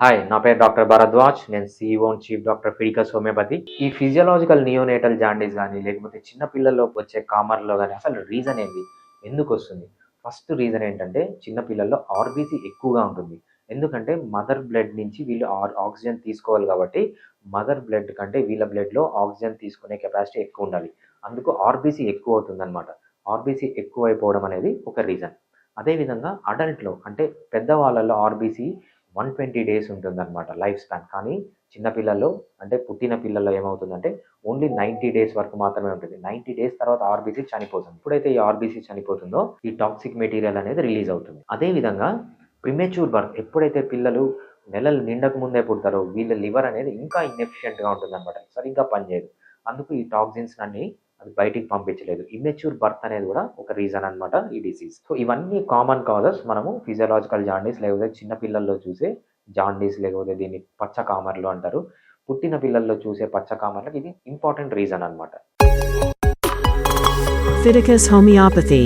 Hi నా పేరు doctor Bharadwaj. నేను CEO chief doctor Fiticus homeopathy ఈ ఫిజియలాజికల్ నియోనేటల్ జాండీస్ కానీ లేకపోతే చిన్నపిల్లల్లో వచ్చే కామర్లో కానీ అసలు రీజన్ ఏంటి ఎందుకు వస్తుంది? ఫస్ట్ రీజన్ ఏంటంటే చిన్న పిల్లల్లో ఆర్బీసీ ఎక్కువగా ఉంటుంది. ఎందుకంటే మదర్ బ్లడ్ నుంచి వీళ్ళు ఆర్ ఆక్సిజన్ తీసుకోవాలి కాబట్టి మదర్ బ్లడ్ కంటే వీళ్ళ బ్లడ్లో ఆక్సిజన్ తీసుకునే కెపాసిటీ ఎక్కువ ఉండాలి. అందుకు ఆర్బీసీ ఎక్కువ అవుతుంది అనమాట ఆర్బీసీ ఎక్కువ అయిపోవడం అనేది ఒక రీజన్ అదేవిధంగా అడల్ట్లో అంటే పెద్దవాళ్ళల్లో ఆర్బీసీ వన్ ట్వంటీ డేస్ ఉంటుందన్నమాట లైఫ్ స్పాన్. కానీ చిన్నపిల్లల్లో అంటే పుట్టిన పిల్లల్లో ఏమవుతుందంటే ఓన్లీ నైంటీ డేస్ వరకు మాత్రమే ఉంటుంది. నైంటీ డేస్ తర్వాత ఆర్బీసీ చనిపోతుంది. ఎప్పుడైతే ఈ ఆర్బీసీ చనిపోతుందో ఈ టాక్సిక్ మెటీరియల్ అనేది రిలీజ్ అవుతుంది. అదేవిధంగా ప్రిమెచ్యూర్ బర్త్ ఎప్పుడైతే పిల్లలు నెలలు నిండక ముందే పుడతారో వీళ్ళ లివర్ అనేది ఇంకా ఇన్ఎఫిషియెంట్గా ఉంటుంది అనమాట సరిగ్గా పనిచేయదు. అందుకు ఈ టాక్సిన్స్ అన్ని అది బయటికి పంపించలేదు. ఇమ్మెచ్యూర్ బర్త్ అనేది కూడా ఒక రీజన్ అనమాట ఈ డిసీజ్ సో ఇవన్నీ కామన్ కాజెస్ మనము ఫిజియలాజికల్ జాండీస్ లేకపోతే చిన్న పిల్లల్లో చూసే జాండీస్ లేకపోతే దీన్ని పచ్చ కామర్లు అంటారు. పుట్టిన పిల్లల్లో చూసే పచ్చ కామర్లకు ఇది ఇంపార్టెంట్ రీజన్ అన్నమాట. Fiticus Homeopathy.